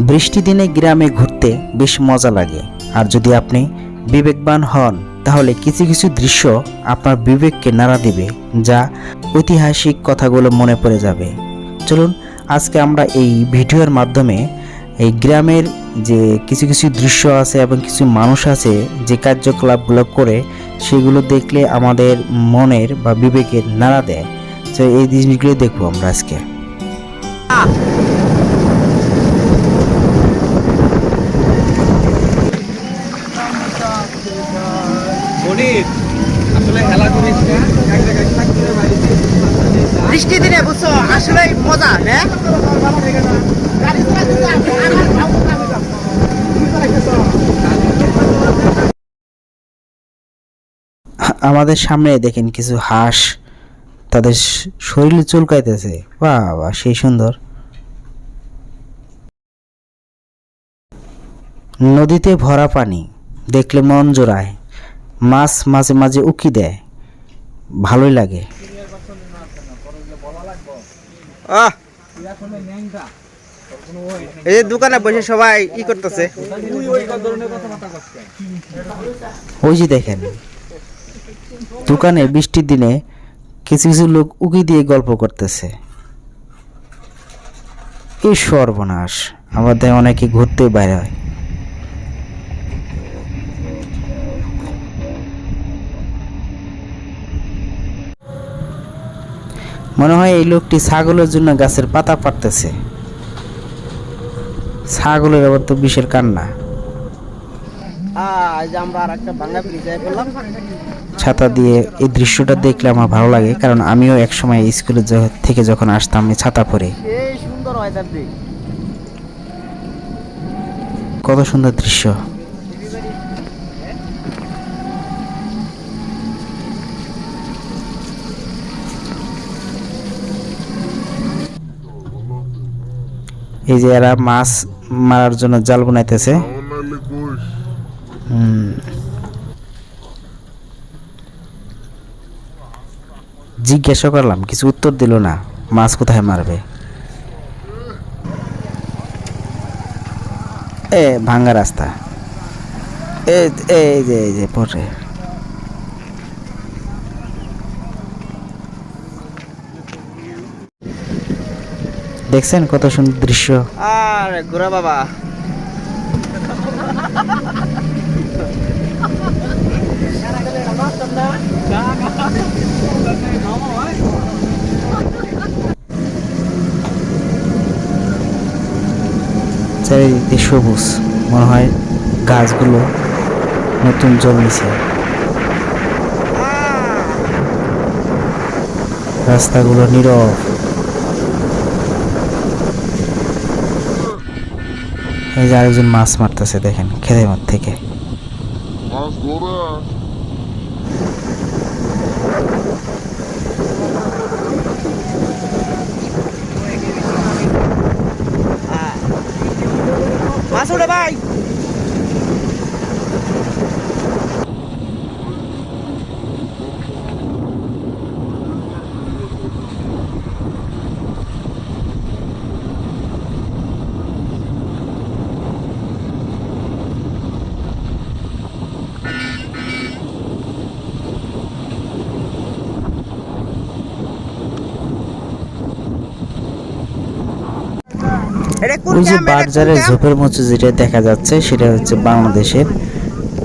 বৃষ্টি দিনে গ্রামে ঘুরতে বেশ মজা লাগে। আর যদি আপনি বিবেকবান হন, তাহলে কিছু কিছু দৃশ্য আপনার বিবেককে নাড়া দিবে, যা ঐতিহাসিক কথাগুলো মনে পড়ে যাবে। চলুন, আজকে আমরা এই ভিডিওর মাধ্যমে এই গ্রামের যে কিছু কিছু দৃশ্য আছে এবং কিছু মানুষ আছে, যে কার্যকলাপগুলো করে, সেগুলো দেখলে আমাদের মনের বা বিবেকের নাড়া দেয়। তো এই জিনিসগুলো দেখব আমরা আজকে। আসলে খেলা করিস না এক জায়গায় থাকতে বৃষ্টি দিনে বুঝছ আসলে মজা হ্যাঁ আমাদের সামনে দেখেন কিছু হাঁস তাদের শরীরে চুলকাইতেছে। বাহ বাহ সেই সুন্দর। নদীতে ভরা পানি। দেখলে মন জোড়ায়। মাছ মাঝে মাঝে উকি দেয়। ভালোই লাগে। এই যে দোকানে বসে সবাই ই করতেছে। ওই যে দেখেন দোকানে বৃষ্টির দিনে কিছু কিছু লোক উকি দিয়ে গল্প করতেছে। এই সর্বনাশ। আমাদের অনেকে ঘুরতে বাইরে হয়। মনে হয় এই লোকটি ছাগলের জন্য গাছের পাতা পাড়তেছে। ছাগলের আবার তো বিষের কান্না। ছাতা দিয়ে এই দৃশ্যটা দেখলে আমার ভালো লাগে কারণ আমিও একসময় স্কুলে য- থেকে যখন আসতাম আমি ছাতা পরে। সুন্দর কত সুন্দর দৃশ্য। এই যে এরা মাছ মারার জন্য জাল বানাইতেছে। জিজ্ঞাসা করলাম, কিছু উত্তর দিল না, মাছ কোথায় মারবে? এ, ভাঙ্গা রাস্তা। এই যে এই যে পরে দেখছেন কত সুন্দর দৃশ্য? আর গোরা বাবা। চারিদিকে সবুজ মনে হয় গাছগুলো নতুন জন্মেছে রাস্তাগুলো নীরব। এই যে আরেকজন মাছ মারতেছে দেখেন খেদে মাঠ থেকে মাছ Dora. মাছ উঠে ভাই এটা কোন ওই যে? বারজারের ঝোপের মতো যেটা দেখা যাচ্ছে সেটা হচ্ছে বাংলাদেশের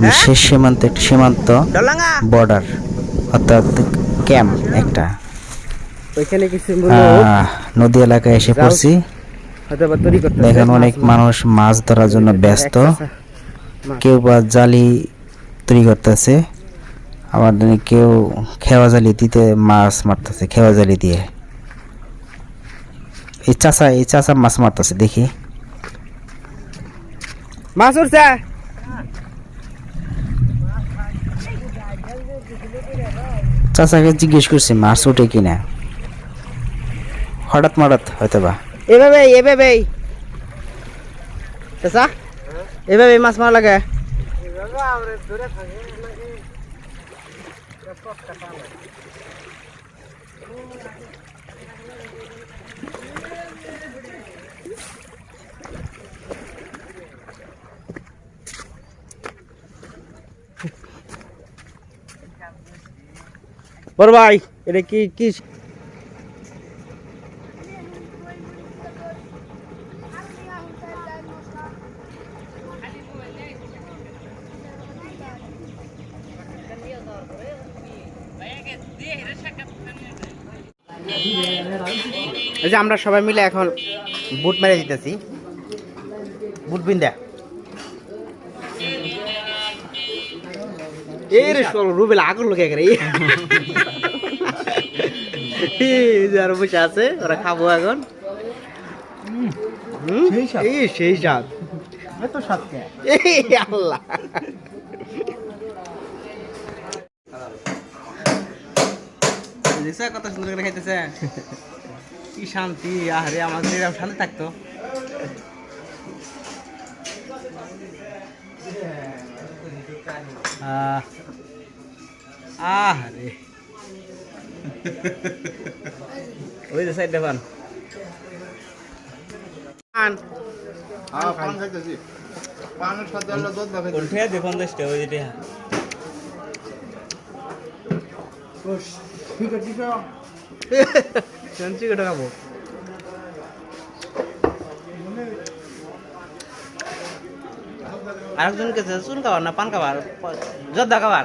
হ্যাঁ? শেষ সীমান্ত একটা সীমান্ত বর্ডার অর্থাৎ ক্যাম্প একটা। ওইখানে কিছু আহ, নদী এলাকায় এসে পড়ছি। দেখেন অনেক মানুষ মাছ ধরার জন্য ব্যস্ত। কেউ বা জালি তৈরি করতেছে আবার কেউ খেওয়া জালি দিতে মাছ মারতেছে খেওয়া জালি দিয়ে। এই চাষা এই চাষা মাছ মারতেছে দেখি। মাছ উঠছে। চাচাকে জিজ্ঞেস করছি মাছ ওঠে কিনা। হঠাৎ মারাত হয়তো বা এভাবে এভাবে চাচা এভাবে মাছ মারা লাগে। বড় ভাই এটা কি কি? আমরা সবাই মিলে এখন বুট মেরে দিতেছি। বুট বিন্দা। এই রে রুবেল আগুন লোকে করে এই বসে আছে ওরা খাব এখন হুম? এই সেই স্বাদ এত স্বাদ এই আল্লাহ দেখছে কত সুন্দর করে খাইতেছে কি শান্তি আরে আমাদের এরকম শান্তি থাকতো আহ আরে ওই যে সাইড দেখান আন হ্যাঁ পান খাইতেছি। পানের সাথে হলো দুধ না খাইতেছি উঠে দে পঞ্চাশটা ওই যেটা শুনছি কটা খাব আরেকজন কে চুন খাবার না পান খাবার? জর্দা খাবার?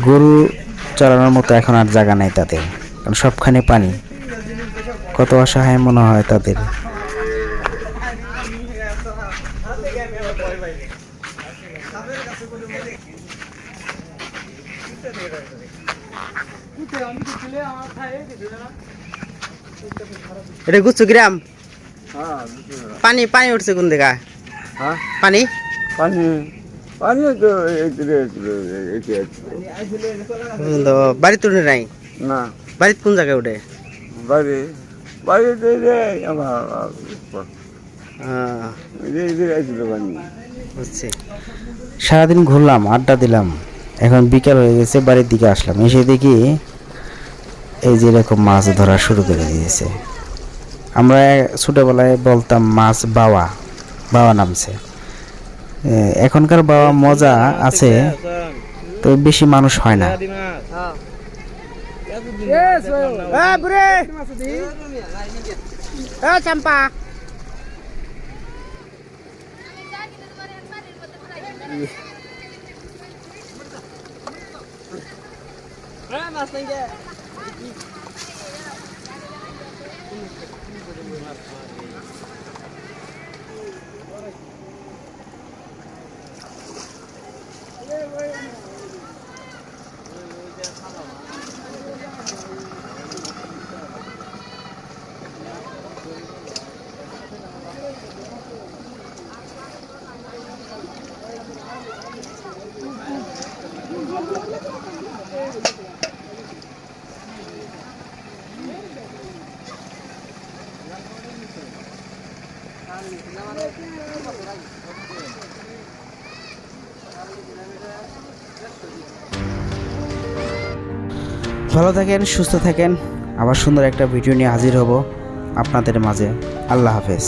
গরু চালানোর মতো এখন আর জায়গা নেই তাদের। কারণ সবখানে পানি। কত অসহায় মনে হয় তাদের। এটা গুচ্ছু গ্রাম? পানি পানি উঠছে কোন দেখা হ্যাঁ। পানি? পানি। বাড়িতে উঠে নাই? না। বাড়িতে কোন জায়গায় উঠে? বাড়ি বাড়িতে সারাদিন ঘুরলাম আড্ডা দিলাম। এখন বিকাল হয়ে গেছে বাড়ির দিকে আসলাম। এসে দেখি এই যে এরকম মাছ ধরা শুরু করে দিয়েছে। আমরা ছোটোবেলায় বলতাম মাছ বাওয়া বাওয়া নামছে। এখনকার বাবা মজা আছে তো বেশি মানুষ হয় না। বুড়ে! এ চাম্পা ভালো থাকেন, সুস্থ থাকেন। আবার সুন্দর একটা ভিডিও নিয়ে হাজির হব আপনাদের মাঝে। আল্লাহ হাফেজ।